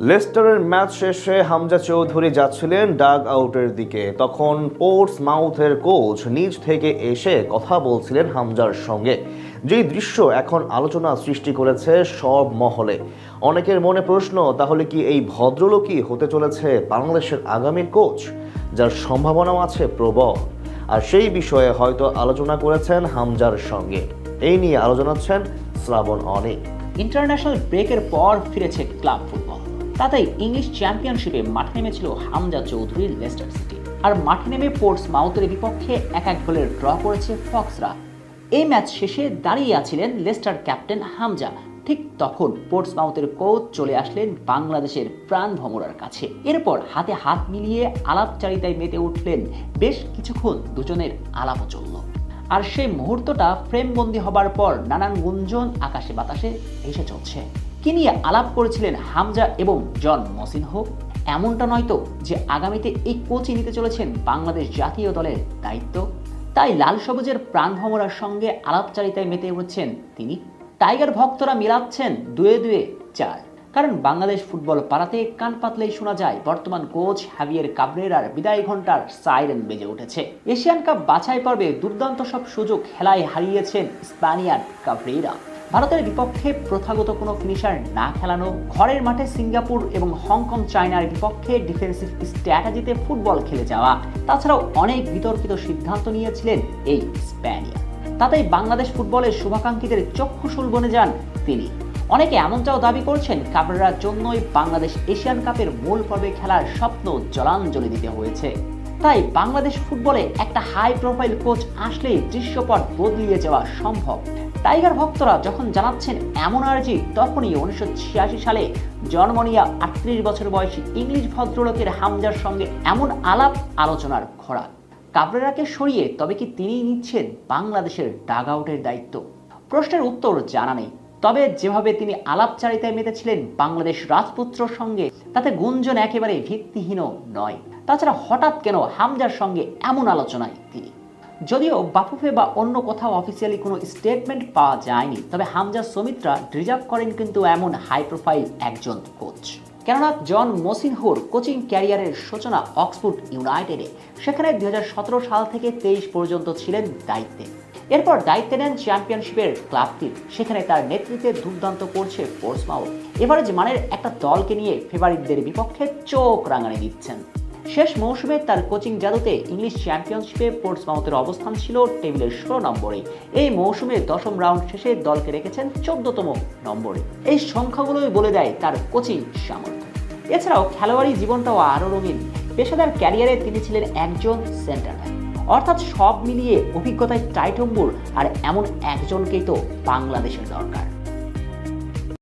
লেস্টারের match শেষে হামজা চৌধুরী যাচ্ছিলেন dug আউটের দিকে। তখন পোর্টস মাউথের কোচ নিজ থেকে এসে কথা বলছিলেন হামজার সঙ্গে। যেই দৃশ্য এখন আলোচনা সৃষ্টি করেছে সব মহলে। অনেকের মনে প্রশ্ন, তাহলে কি এই ভদ্রলোকই হতে চলেছে বাংলাদেশের আগামীর কোচ, যার সম্ভাবনাও আছে প্রবল? আর সেই বিষয়ে হয়তো আলোচনা করেছেন হামজার সঙ্গে। এই নিয়ে আলোচনা শ্রাবণ অনেক। ইন্টারন্যাশনাল ব্রেকের পর ফিরেছে ক্লাব ফুটবল। তাতেই ইংলিশ চ্যাম্পিয়নশিপে মাঠে নেমেছিল হামজা চৌধুরীর লেস্টার সিটি। আর মাঠে নেমে পোর্টস মাউথের বিপক্ষে এক এক গোলের ড্র করেছে ফক্সরা। এই ম্যাচ শেষে দাঁড়িয়ে আছিলেন লেস্টার ক্যাপ্টেন হামজা। ঠিক তখন পোর্টস মাউথের কোচ চলে আসলেন বাংলাদেশের প্রাণ ভমরার কাছে। এরপর হাতে হাত মিলিয়ে আলাপচারিতায় মেতে উঠলেন বেশ কিছুক্ষণ দুজনের আলাপও চলল আর সেই মুহূর্তটা ফ্রেমবন্দি হবার পর নানান গুঞ্জন আকাশে বাতাসে এসে চলছে। কি নিয়ে আলাপ করেছিলেন হামজা এবং জন মসিনহ এমনটা নয়তো যে আগামীতে এই কোচই নিতে চলেছেন বাংলাদেশ জাতীয় দলের দায়িত্ব? তাই লাল সবুজের প্রাণ ভমরার সঙ্গে আলাপচারিতায় মেতে উঠছেন তিনি। টাইগার ভক্তরা মিলাচ্ছেন দুয়ে দুয়ে চার। কারণ বাংলাদেশ ফুটবল পাড়াতে কান পাতলেই শোনা যায়, বর্তমান কোচ হ্যাভিয়ের কাবরেরার বিদায় ঘণ্টার সাইরেন বেজে উঠেছে। এশিয়ান কাপ বাছাই পর্বে দুর্দান্ত সব সুযোগ খেলায় হারিয়েছেন স্প্যানিয়ার কাবরেরা। ভারতের বিপক্ষে প্রথাগত কোনো ফিনিশার না খেলানো, ঘরের মাঠে সিঙ্গাপুর এবং হংকং চায়নার বিপক্ষে ডিফেন্সিভ স্ট্র্যাটেজিতে ফুটবল খেলে যাওয়া। তাছাড়াও অনেক বিতর্কিত সিদ্ধান্ত নিয়েছিলেন এই স্প্যানিয়ার। তাতেই বাংলাদেশ ফুটবলের শুভাকাঙ্ক্ষীদের চক্ষুশুল বনে যান তিনি। অনেকে এমনটাও দাবি করছেন, কাবরেরার জন্যই বাংলাদেশ এশিয়ান কাপের মূল পর্বে খেলার স্বপ্ন জলাঞ্জলি দিতে হয়েছে। তাই বাংলাদেশ ফুটবলে একটা হাই প্রোফাইল কোচ আসলেই দৃশ্যপট বদলিয়ে যাওয়া সম্ভব। টাইগার ভক্তরা যখন জানাচ্ছেন এমন আর্জি, তখনই উনিশশো ছিয়াশি সালে জন্ম নিয়া আটত্রিশ বছর বয়সী ইংলিশ ভদ্রলোকের হামজার সঙ্গে এমন আলাপ আলোচনার খোরাক। কাবরেরাকে সরিয়ে তবে কি তিনিই নিচ্ছেন বাংলাদেশের ডাগ আউটের দায়িত্ব? প্রশ্নের উত্তর জানা নেই। তবে যেভাবে তিনি আলাপচারিতায় মেতেছিলেন বাংলাদেশ রাজপুত্রর সঙ্গে, তাতে গুঞ্জন একেবারে ভিত্তিহীন নয়। তাছাড়া হঠাৎ কেন হামজার সঙ্গে এমন আলোচনায় তিনি? যদিও বাফুফে বা অন্য কোথাও অফিসিয়ালি কোনো স্টেটমেন্ট পাওয়া যায়নি, তবে হামজা সুমিত্রা রিজার্ভ করেন কিন্তু এমন হাই প্রোফাইল একজন কোচ কেননা জন মসিনহোর কোচিং ক্যারিয়ারের সূচনা অক্সফোর্ড ইউনাইটেডে, সেখানে দুই হাজার সতেরো সাল থেকে তেইশ পর্যন্ত ছিলেন দায়িত্বে। এরপর দায়িত্বে নেন চ্যাম্পিয়নশিপের ক্লাবটির সেখানে তার নেতৃত্বে দুর্দান্ত করছে পোর্টসমাউথ এভারেজ মানের একটা দলকে নিয়ে ফেভারিটদের বিপক্ষে চোখ রাঙানি দিচ্ছেন। শেষ মৌসুমে তার কোচিং জাদুতে ইংলিশ চ্যাম্পিয়নশিপে পোর্টসমাউথের অবস্থান ছিল টেবিলের ষোলো নম্বরে। এই মৌসুমে দশম রাউন্ড শেষে দলকে রেখেছেন চোদ্দতম নম্বরে। এই সংখ্যাগুলোই বলে দেয় তার কোচিং সামর্থ্য। এছাড়াও খেলোয়াড়ি জীবনটাও আরও রঙিন। পেশাদার ক্যারিয়ারে তিনি ছিলেন একজন সেন্টার ব্যাক। অর্থাৎ সব মিলিয়ে অভিজ্ঞতায় টাইটম্বুর আর এমন একজনকেই তো বাংলাদেশের দরকার।